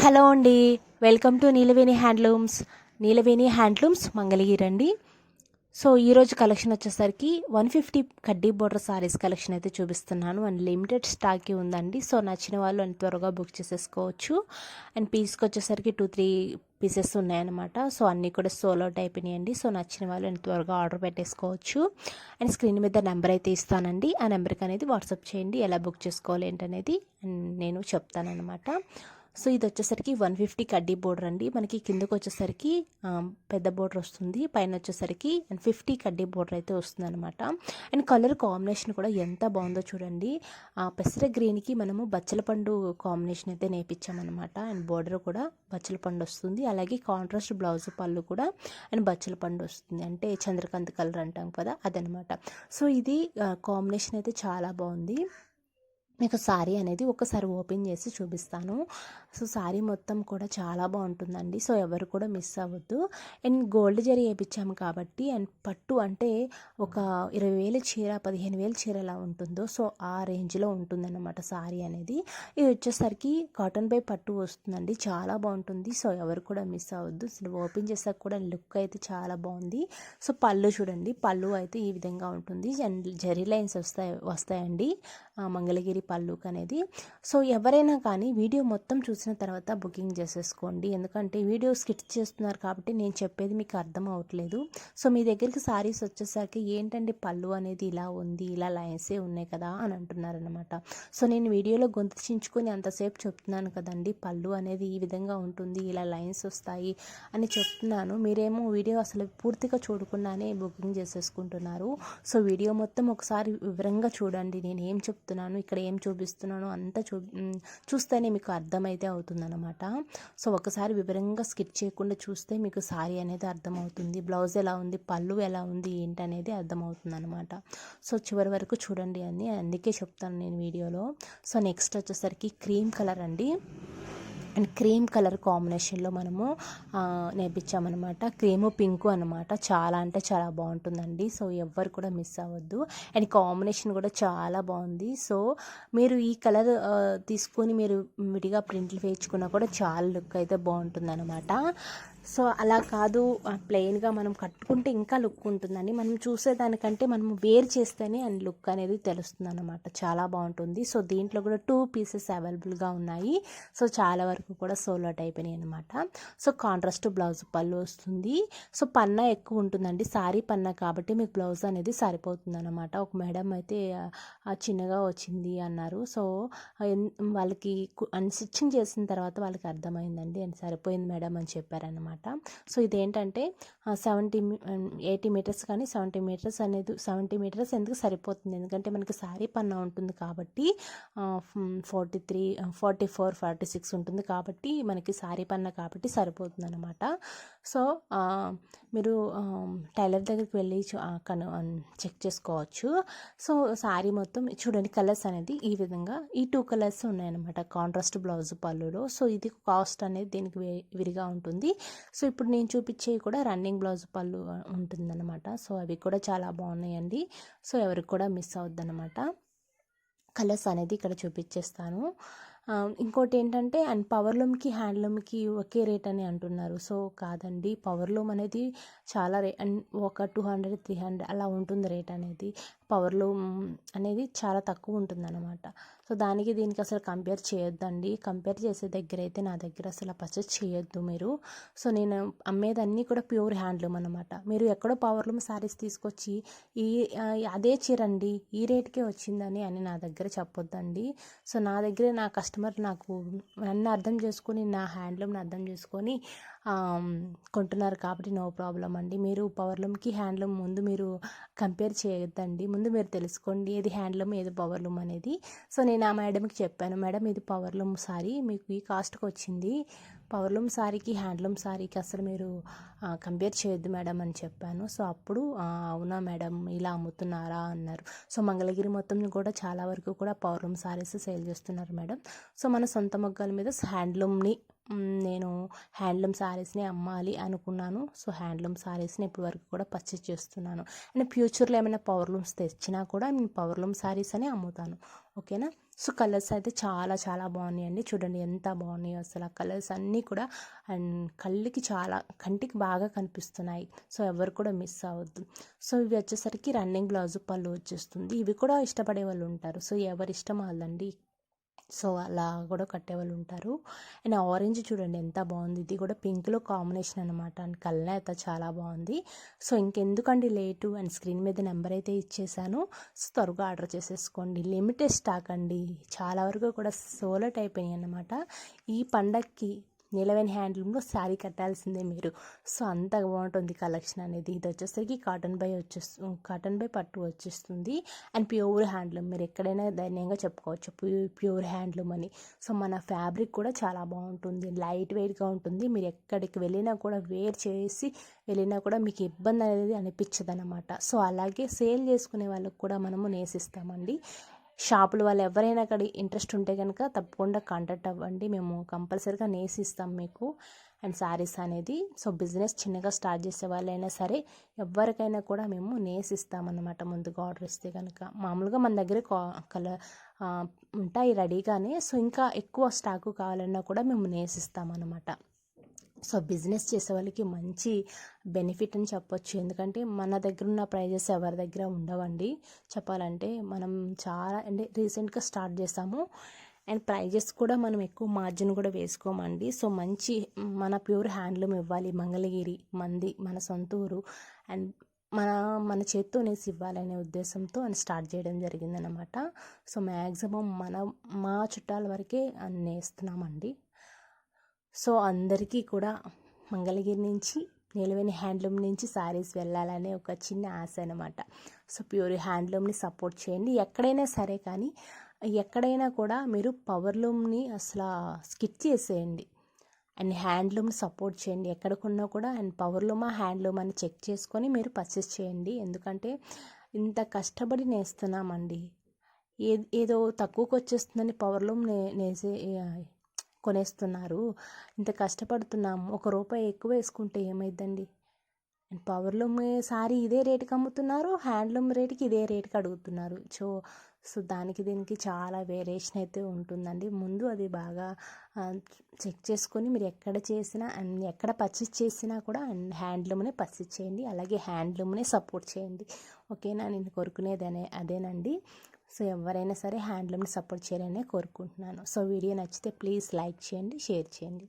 Hello అండి. Welcome to Neelaveni handlooms. Neelaveni handlooms మంగళగిరండి అండి so ఈరోజు కలెక్షన్ వచ్చేసరికి వన్ ఫిఫ్టీ కడ్డీ బోర్డర్ సారీస్ కలెక్షన్ అయితే చూపిస్తున్నాను. అండ్ లిమిటెడ్ స్టాక్ ఉందండి. సో నచ్చిన వాళ్ళు అంత త్వరగా బుక్ చేసేసుకోవచ్చు. అండ్ పీస్కి వచ్చేసరికి టూ త్రీ పీసెస్ ఉన్నాయన్నమాట. సో అన్నీ కూడా సోలో టైప్ అండి. సో నచ్చిన వాళ్ళు నేను త్వరగా ఆర్డర్ పెట్టేసుకోవచ్చు. అండ్ స్క్రీన్ మీద నెంబర్ అయితే ఇస్తానండి. ఆ నెంబర్కి అనేది వాట్సాప్ చేయండి. ఎలా బుక్ చేసుకోవాలి ఏంటనేది నేను చెప్తానమాట సో ఇది వచ్చేసరికి వన్ ఫిఫ్టీ కడ్డీ బోర్డర్ అండి. మనకి కిందకు వచ్చేసరికి పెద్ద బోర్డర్ వస్తుంది. పైన వచ్చేసరికి అండ్ ఫిఫ్టీ కడ్డీ బోర్డర్ అయితే వస్తుంది అనమాట అండ్ కలర్ కాంబినేషన్ కూడా ఎంత బాగుందో చూడండి. ఆ పెసర గ్రీన్కి మనము బచ్చల పండు కాంబినేషన్ అయితే నేర్పించామన్నమాట. అండ్ బోర్డర్ కూడా బచ్చల పండు వస్తుంది. అలాగే కాంట్రాస్ట్ బ్లౌజ్ పళ్ళు కూడా అండ్ బచ్చల పండు వస్తుంది. అంటే చంద్రకాంత్ కలర్ అంటాం కదా అదనమాట సో ఇది కాంబినేషన్ అయితే చాలా బాగుంది. మీకు సారీ అనేది ఒకసారి ఓపెన్ చేసి చూపిస్తాను. సో సారీ మొత్తం కూడా చాలా బాగుంటుందండి. సో ఎవరు కూడా మిస్ అవ్వద్దు. అండ్ గోల్డ్ జరీ వేయించాము కాబట్టి అండ్ పట్టు అంటే ఒక ఇరవై వేల చీర పదిహేను వేల చీర ఎలా ఉంటుందో సో ఆ రేంజ్లో ఉంటుందన్నమాట సారీ అనేది. ఇది వచ్చేసరికి కాటన్ బై పట్టు వస్తుందండి. చాలా బాగుంటుంది. సో ఎవరు కూడా మిస్ అవ్వద్దు. అసలు ఓపెన్ చేసాక కూడా లుక్ అయితే చాలా బాగుంది. సో పళ్ళు చూడండి. పళ్ళు అయితే ఈ విధంగా ఉంటుంది. అండ్ జరీ లైన్స్ వస్తాయి వస్తాయండి. మంగళగిరి పళ్ళుకి అనేది సో ఎవరైనా కానీ వీడియో మొత్తం చూసిన తర్వాత బుకింగ్ చేసేసుకోండి. ఎందుకంటే వీడియో స్కిట్ చేస్తున్నారు కాబట్టి నేను చెప్పేది మీకు అర్థం అవ్వట్లేదు సో మీ దగ్గరికి సారీస్ వచ్చేసరికి ఏంటండి పళ్ళు అనేది ఇలా ఉంది ఇలా లైన్సే ఉన్నాయి కదా అని అంటున్నారనమాట సో నేను వీడియోలో గొంతు చించుకొని అంతసేపు చెప్తున్నాను కదండి పళ్ళు అనేది ఈ విధంగా ఉంటుంది ఇలా లైన్స్ వస్తాయి అని చెప్తున్నాను. మీరేమో వీడియో అసలు పూర్తిగా చూడకుండానే బుకింగ్ చేసేసుకుంటున్నారు. సో వీడియో మొత్తం ఒకసారి వివరంగా చూడండి నేను ఏం చెప్తున్నాను ఇక్కడ ఏం చూపిస్తున్నాను అంతా చూ చూస్తేనే మీకు అర్థమైతే అవుతుందన్నమాట. సో ఒకసారి వివరంగా స్కిప్ చేయకుండా చూస్తే మీకు సారీ అనేది అర్థమవుతుంది బ్లౌజ్ ఎలా ఉంది పళ్ళు ఎలా ఉంది ఏంటి అనేది అర్థమవుతుంది అనమాట సో చివరి వరకు చూడండి అని అందుకే చెప్తాను నేను వీడియోలో. సో నెక్స్ట్ వచ్చేసరికి క్రీమ్ కలర్ అండి. అండ్ క్రీమ్ కలర్ కాంబినేషన్లో మనము నేర్పించామన్నమాట. క్రీము పింకు అనమాట చాలా అంటే చాలా బాగుంటుందండి. సో ఎవ్వరు కూడా మిస్ అవ్వద్దు. అండ్ కాంబినేషన్ కూడా చాలా బాగుంది. సో మీరు ఈ కలర్ తీసుకొని మీరు విడిగా ప్రింట్లు వేయించుకున్నా కూడా చాలా లుక్ అయితే బాగుంటుంది అనమాట సో అలా కాదు ప్లెయిన్గా మనం కట్టుకుంటే ఇంకా లుక్ ఉంటుందండి. మనం చూసేదానికంటే మనం వేర్ చేస్తేనే అండ్ లుక్ అనేది తెలుస్తుంది అనమాట చాలా బాగుంటుంది. సో దీంట్లో కూడా టూ పీసెస్ అవైలబుల్గా ఉన్నాయి. సో చాలా వరకు కూడా సోలో టైప్ అయినాయి అనమాట సో కాంట్రాస్ట్ బ్లౌజ్ పళ్ళు వస్తుంది. సో పన్నా ఎక్కువ ఉంటుందండి. సారీ పన్నా కాబట్టి మీకు బ్లౌజ్ అనేది సరిపోతుంది అనమాట ఒక మేడం అయితే చిన్నగా వచ్చింది అన్నారు. సో వాళ్ళకి వాళ్ళకి స్టిచ్చింగ్ చేసిన తర్వాత వాళ్ళకి అర్థమైందండి. అండ్ సరిపోయింది మేడం అని చెప్పారనమాట సో ఇదేంటంటే సెవెంటీ ఎయిటీ మీటర్స్ కానీ సెవెంటీ మీటర్స్ అనేది సెవెంటీ మీటర్స్ ఎందుకు సరిపోతుంది? ఎందుకంటే మనకి శారీ పన్నా ఉంటుంది కాబట్టి forty three forty four forty six ఉంటుంది కాబట్టి మనకి శారీ పన్నా కాబట్టి సరిపోతుంది అనమాట సో మీరు టైలర్ దగ్గరికి వెళ్ళి కను చెక్ చేసుకోవచ్చు. సో శారీ మొత్తం చూడండి కలర్స్ అనేది ఈ విధంగా ఈ టూ కలర్స్ ఉన్నాయన్నమాట. కాంట్రాస్ట్ బ్లౌజ్ పళ్ళులో. సో ఇది కాస్ట్ అనేది దీనికి విరిగా ఉంటుంది. సో ఇప్పుడు నేను చూపించేవి కూడా రన్నింగ్ బ్లౌజ్ పళ్ళు ఉంటుందన్నమాట. సో అవి కూడా చాలా బాగున్నాయండి. సో ఎవరికి కూడా మిస్ అవుద్దన్నమాట కలర్స్ అనేది ఇక్కడ చూపించేస్తాను. ఇంకోటి ఏంటంటే అండ్ పవర్లూమ్కి హ్యాండ్లూమ్కి ఒకే రేట్ అని అంటున్నారు. సో కాదండి. పవర్లూమ్ అనేది చాలా రే అండ్ ఒక టూ హండ్రెడ్ త్రీ హండ్రెడ్ అలా ఉంటుంది రేట్ అనేది. పవర్లూమ్ అనేది చాలా తక్కువ ఉంటుందనమాట సో దానికి దీనికి అసలు కంపేర్ చేయొద్దండి. కంపేర్ చేసే దగ్గర అయితే నా దగ్గర అసలు పర్చేస్ చేయొద్దు మీరు. సో నేను అమ్మేదన్నీ కూడా ప్యూర్ హ్యాండ్లూమ్ అనమాట మీరు ఎక్కడో పవర్లూమ్ శారీస్ తీసుకొచ్చి ఈ అదే చీరండి ఈ రేట్కే వచ్చిందని అని నా దగ్గర చెప్పొద్దండి. సో నా దగ్గర నా కస్టమర్ నాకు నన్ను అర్థం చేసుకొని నా హ్యాండ్లూమ్ని అర్థం చేసుకొని కొంటున్నారు కాబట్టి నో ప్రాబ్లం అండి. మీరు పవర్లూమ్కి హ్యాండ్లూమ్ ముందు మీరు కంపేర్ చేయొద్దండి. ముందు మీరు తెలుసుకోండి ఏది హ్యాండ్లూమ్ ఏది పవర్లూమ్ అనేది. సో నేను ఆ మేడంకి చెప్పాను మేడం ఇది పవర్లూమ్ సారీ మీకు ఈ కాస్ట్కి వచ్చింది. పవర్లూమ్ సారీకి హ్యాండ్లూమ్ సారీకి అసలు మీరు కంపేర్ చేయొద్దు మేడం అని చెప్పాను. సో అప్పుడు అవునా మేడం ఇలా అమ్ముతున్నారా అన్నారు. సో మంగళగిరి మొత్తం కూడా చాలా వరకు కూడా పవర్లూమ్ సారీస్ సేల్ చేస్తున్నారు మేడం. సో మన సొంత మొగ్గల మీద హ్యాండ్లూమ్ని నేను హ్యాండ్లూమ్ శారీస్ని అమ్మాలి అనుకున్నాను. సో హ్యాండ్లూమ్ శారీస్ని ఇప్పటి వరకు కూడా పర్చేస్ చేస్తున్నాను. అండ్ ఫ్యూచర్లో ఏమైనా పవర్లూమ్స్ తెచ్చినా కూడా నేను పవర్లూమ్ శారీస్ అని అమ్ముతాను. ఓకేనా? సో కలర్స్ అయితే చాలా చాలా బాగున్నాయండి. చూడండి ఎంత బాగున్నాయో అసలు ఆ కలర్స్ అన్నీ కూడా. అండ్ కళ్ళకి చాలా కంటికి బాగా కనిపిస్తున్నాయి. సో ఎవరు కూడా మిస్ అవ్వద్దు. సో ఇవి వచ్చేసరికి రన్నింగ్ బ్లౌజ్ పళ్ళు వచ్చేస్తుంది. ఇవి కూడా ఇష్టపడే వాళ్ళు ఉంటారు. సో ఎవరి ఇష్టం వాళ్ళండి. సో అలా కూడా కట్టేవాళ్ళు ఉంటారు. అండ్ ఆరెంజ్ చూడండి ఎంత బాగుంది. ఇది కూడా పింక్లో కాంబినేషన్ అనమాట అండ్ కలర్ అయితే చాలా బాగుంది. సో ఇంకెందుకండి లేటు? అండ్ స్క్రీన్ మీద నెంబర్ అయితే ఇచ్చేసాను. సో త్వరగా ఆర్డర్ చేసేసుకోండి. లిమిటెడ్ స్టాక్ అండి. చాలా వరకు కూడా సోలట్ అయిపోయినాయి అనమాట ఈ పండక్కి నీలవేణి హ్యాండ్లూమ్లో శారీ కట్టాల్సిందే మీరు. సో అంత బాగుంటుంది కలెక్షన్ అనేది. ఇది వచ్చేసరికి కాటన్ బై వచ్చేస్తు కాటన్ బై పట్టు వచ్చేస్తుంది. And pure handloom. మీరు ఎక్కడైనా ధైర్యంగా చెప్పుకోవచ్చు. ప్యూర్ హ్యాండ్లూమ్ అని. సో మన ఫ్యాబ్రిక్ కూడా చాలా బాగుంటుంది. లైట్ వెయిట్గా ఉంటుంది. మీరు ఎక్కడికి వెళ్ళినా కూడా వేర్ చేసి వెళ్ళినా కూడా మీకు ఇబ్బంది అనేది అనిపించదు అనమాట సో అలాగే సేల్ చేసుకునే వాళ్ళకి కూడా మనము నేసిస్తామండి. షాపుల వాళ్ళు ఎవరైనా అక్కడ ఇంట్రెస్ట్ ఉంటే కనుక తప్పకుండా కాంటాక్ట్ అవ్వండి. మేము కంపల్సరీగా నేసిస్తాం మీకు. అండ్ శారీస్ అనేది సో బిజినెస్ చిన్నగా స్టార్ట్ చేసే వాళ్ళైనా సరే ఎవరికైనా కూడా మేము నేసిస్తామన్నమాట ముందుగా ఆర్డర్ ఇస్తే కనుక మామూలుగా మన దగ్గర కలర్ ఉంటాయి రెడీగానే సో ఇంకా ఎక్కువ స్టాకు కావాలన్నా కూడా మేము నేసిస్తామన్నమాట. సో బిజినెస్ చేసే వాళ్ళకి మంచి బెనిఫిట్ అని చెప్పొచ్చు. ఎందుకంటే మన దగ్గర ఉన్న ప్రైజెస్ ఎవరి దగ్గర ఉండవండి. చెప్పాలంటే మనం చాలా అంటే రీసెంట్గా స్టార్ట్ చేసాము. అండ్ ప్రైజెస్ కూడా మనం ఎక్కువ మార్జిన్ కూడా వేసుకోమండి. సో మంచి మన ప్యూర్ హ్యాండ్లూమ్ ఇవ్వాలి. మంగళగిరి మంది మన సొంత ఊరు అండ్ మన మన చేత్తో నేసి ఇవ్వాలనే ఉద్దేశంతో అని స్టార్ట్ చేయడం జరిగిందనమాట సో మ్యాక్సిమం మన మా చుట్టాల వరకే నేస్తున్నామండి సో అందరికీ కూడా మంగళగిరి నుంచి నిలవని హ్యాండ్లూమ్ నుంచి శారీస్ వెళ్ళాలనే ఒక చిన్న ఆశ అనమాట సో ప్యూర్ హ్యాండ్లూమ్ని సపోర్ట్ చేయండి. ఎక్కడైనా సరే కానీ ఎక్కడైనా కూడా మీరు పవర్లూమ్ని అసలు స్కిప్ చేసేయండి. అండ్ హ్యాండ్లూమ్ సపోర్ట్ చేయండి. ఎక్కడికున్నా కూడా అండ్ పవర్లూమా హ్యాండ్లూమ్ అని చెక్ చేసుకొని మీరు పర్చేస్ చేయండి. ఎందుకంటే ఇంత కష్టపడి నేస్తున్నామండి. ఏ ఏదో తక్కువకి వచ్చేస్తుందని పవర్లూమ్ నే నేసే కొనేస్తున్నారు. ఇంత కష్టపడుతున్నాము. ఒక రూపాయి ఎక్కువ వేసుకుంటే ఏమైందండి అండ్ పవర్లూమ్ సారీ ఇదే రేటుకి అమ్ముతున్నారు. హ్యాండ్లూమ్ రేటుకి ఇదే రేటుకి అడుగుతున్నారు. సో సో దానికి దీనికి చాలా వేరియేషన్ అయితే ఉంటుందండి. ముందు అది బాగా చెక్ చేసుకొని మీరు ఎక్కడ చేసినా అండ్ ఎక్కడ పర్చేస్ చేసినా కూడా అండ్ హ్యాండ్లూమ్నే పర్చేస్ చేయండి. అలాగే హ్యాండ్లూమ్నే సపోర్ట్ చేయండి. ఓకేనా? నేను కోరుకునేది అదేనండి. సో ఎవరైనా సరే హ్యాండ్లూమ్ని సపోర్ట్ చేయాలనే కోరుకుంటున్నాను. సో వీడియో నచ్చితే ప్లీజ్ లైక్ చేయండి షేర్ చేయండి.